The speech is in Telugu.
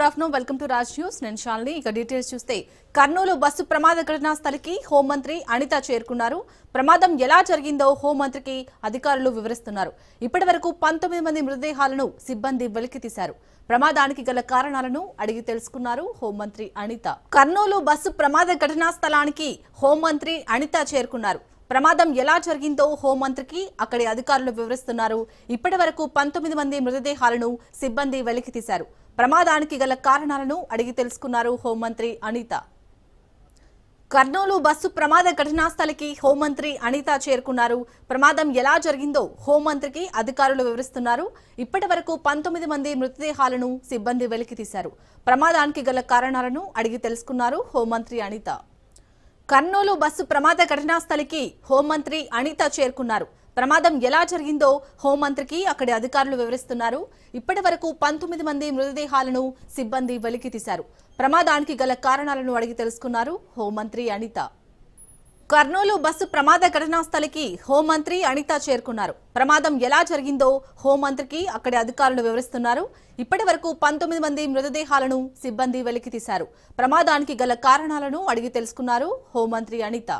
Good afternoon welcome to Raj news నేను షాల్ని ఇక డీటెయిల్స్ చూస్తే కర్నూలు బస్సు ప్రమాద ఘటనా స్థలికి హోంమంత్రి అనిత చేరుకున్నారు. ప్రమాదం ఎలా జరిగిందో హోంమంత్రికి అధికారులు వివరిస్తున్నారు. ఇప్పటి వరకు పంతొమ్మిది మంది మృతదేహాలను సిబ్బంది వెలికితీశారు ప్రమాదానికి గల కారణాలను అడిగి తెలుసుకున్నారు హోంమంత్రి అనిత. కర్నూలు బస్సు ప్రమాద ఘటనా స్థలానికి హోంమంత్రి అనిత చేరుకున్నారు. ప్రమాదం ఎలా జరిగిందో హోంమంత్రికి అక్కడి అధికారులు వివరిస్తున్నారు. ఇప్పటి వరకు పంతొమ్మిది మంది మృతదేహాలను సిబ్బంది వెలికి తీశారు. ప్రమాదానికి గల కారణాలను అడిగి తెలుసుకున్నారు హోంమంత్రి అనిత. కర్నూలు బస్సు ప్రమాద ఘటనా స్థలికి హోంమంత్రి అనిత చేరుకున్నారు. ప్రమాదం ఎలా జరిగిందో హోంమంత్రికి అధికారులు వివరిస్తున్నారు. ఇప్పటి వరకు పంతొమ్మిది మంది మృతదేహాలను సిబ్బంది వెలికి తీశారు ప్రమాదానికి గల కారణాలను అడిగి తెలుసుకున్నారు హోంమంత్రి అనిత. కర్నూలు బస్సు ప్రమాద ఘటనా స్థలికి హోంమంత్రి అనిత చేరుకున్నారు. ప్రమాదం ఎలా జరిగిందో హోంమంత్రికి అక్కడి అధికారులు వివరిస్తున్నారు. ఇప్పటి వరకు పంతొమ్మిది మంది మృతదేహాలను సిబ్బంది వెలికి తీశారు. ప్రమాదానికి గల కారణాలను అడిగి తెలుసుకున్నారు హోంమంత్రి అనిత. కర్నూలు బస్సు ప్రమాద ఘటనా స్థలికి హోంమంత్రి అనిత చేరుకున్నారు. ప్రమాదం ఎలా జరిగిందో హోంమంత్రికి అక్కడి అధికారులు వివరిస్తున్నారు. ఇప్పటి వరకు పంతొమ్మిది మంది మృతదేహాలను సిబ్బంది వెలికి తీశారు ప్రమాదానికి గల కారణాలను అడిగి తెలుసుకున్నారు హోంమంత్రి అనిత.